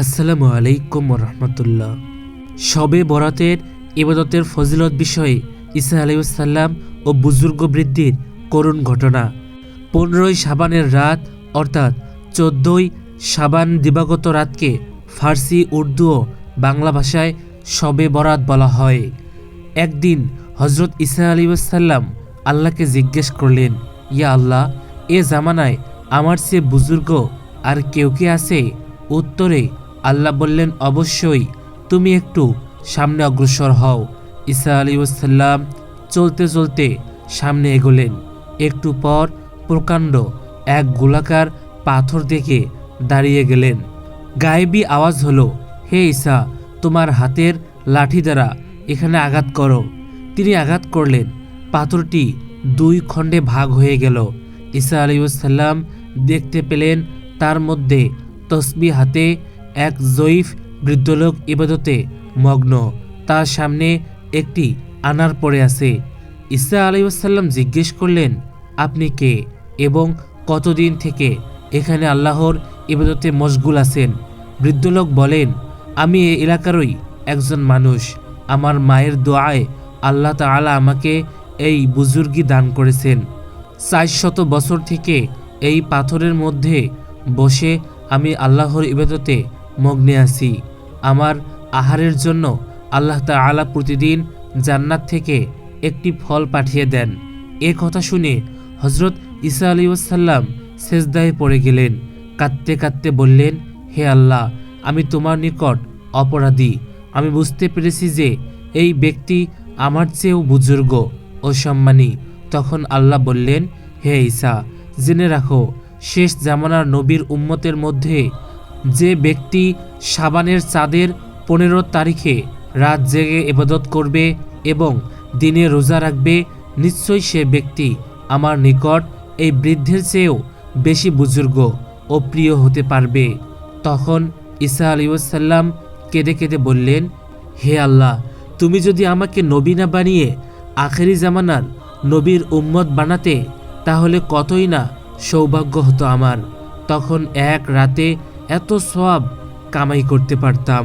আসসালামু আলাইকুম রহমতুল্লাহ। শবে বরাতের ইবাদতের ফজিলত বিষয়ে ঈসা আলাইসাল্লাম ও বুজুর্গ বৃদ্ধির করুণ ঘটনা। পনেরোই সাবানের রাত, অর্থাৎ চোদ্দই সাবান দিবাগত রাতকে ফার্সি, উর্দু ও বাংলা ভাষায় শবে বরাত বলা হয়। একদিন হজরত ঈসা আলাইসাল্লাম আল্লাহকে জিজ্ঞেস করলেন, ইয়া আল্লাহ, এ জামানায় আমার চেয়ে বুজুর্গ আর কেউ কে আছে? উত্তরে আল্লাহ বললেন, অবশ্যই, তুমি একটু সামনে অগ্রসর হও। ঈসা আলাইসাল্লাম চলতে চলতে সামনে এগোলেন। একটু পর প্রকাণ্ড এক গোলাকার পাথর দেখে দাঁড়িয়ে গেলেন। গায়েবী আওয়াজ হলো, হে ঈসা, তোমার হাতের লাঠি দ্বারা এখানে আঘাত করো। তিনি আঘাত করলেন। পাথরটি দুই খণ্ডে ভাগ হয়ে গেল। ঈসা আলাইসাল্লাম দেখতে পেলেন, তার মধ্যে তসবি হাতে এক জয়ীফ বৃদ্ধলোক ইবাদতে মগ্ন। তার সামনে একটি আনার পড়ে আছে। ঈসা আলাইসাল্লাম জিজ্ঞেস করলেন, আপনি কে এবং কতদিন থেকে এখানে আল্লাহর ইবাদতে মশগুল আছেন? বৃদ্ধলোক বলেন, আমি এই এলাকারই একজন মানুষ। আমার মায়ের দোয়ায় আল্লাহ তাআলা আমাকে এই বুজুর্গি দান করেছেন। চার শত বছর থেকে এই পাথরের মধ্যে বসে আমি আল্লাহর ইবাদতে মগ্নে আছি। আমার আহারের জন্য আল্লাহ তাআলা প্রতিদিন জান্নাত থেকে একটি ফল পাঠিয়ে দেন। এ কথা শুনে হজরত ঈসা আলী ওসাল্লাম সেজদায় পড়ে গেলেন। কাঁদতে কাঁদতে বললেন, হে আল্লাহ, আমি তোমার নিকট অপরাধী। আমি বুঝতে পেরেছি যে এই ব্যক্তি আমার চেয়েও বুজুর্গ ও সম্মানী। তখন আল্লাহ বললেন, হে ঈসা, জেনে রাখো, শেষ জামানার নবীর উম্মতের মধ্যে যে ব্যক্তি সাবানের চাঁদের পনেরো তারিখে রাত জেগে এবাদত করবে এবং দিনে রোজা রাখবে, নিশ্চয়ই সে ব্যক্তি আমার নিকট এই বৃদ্ধের চেয়েও বেশি বুজুর্গ ও প্রিয় হতে পারবে। তখন ঈসা আলিউসাল্লাম কেঁদে কেঁদে বললেন, হে আল্লাহ, তুমি যদি আমাকে নবী না বানিয়ে আখেরি জামানার নবীর উম্মত বানাতে, তাহলে কতই না সৌভাগ্য হতো আমার। তখন এক রাতে এত সব কামাই করতে পারতাম।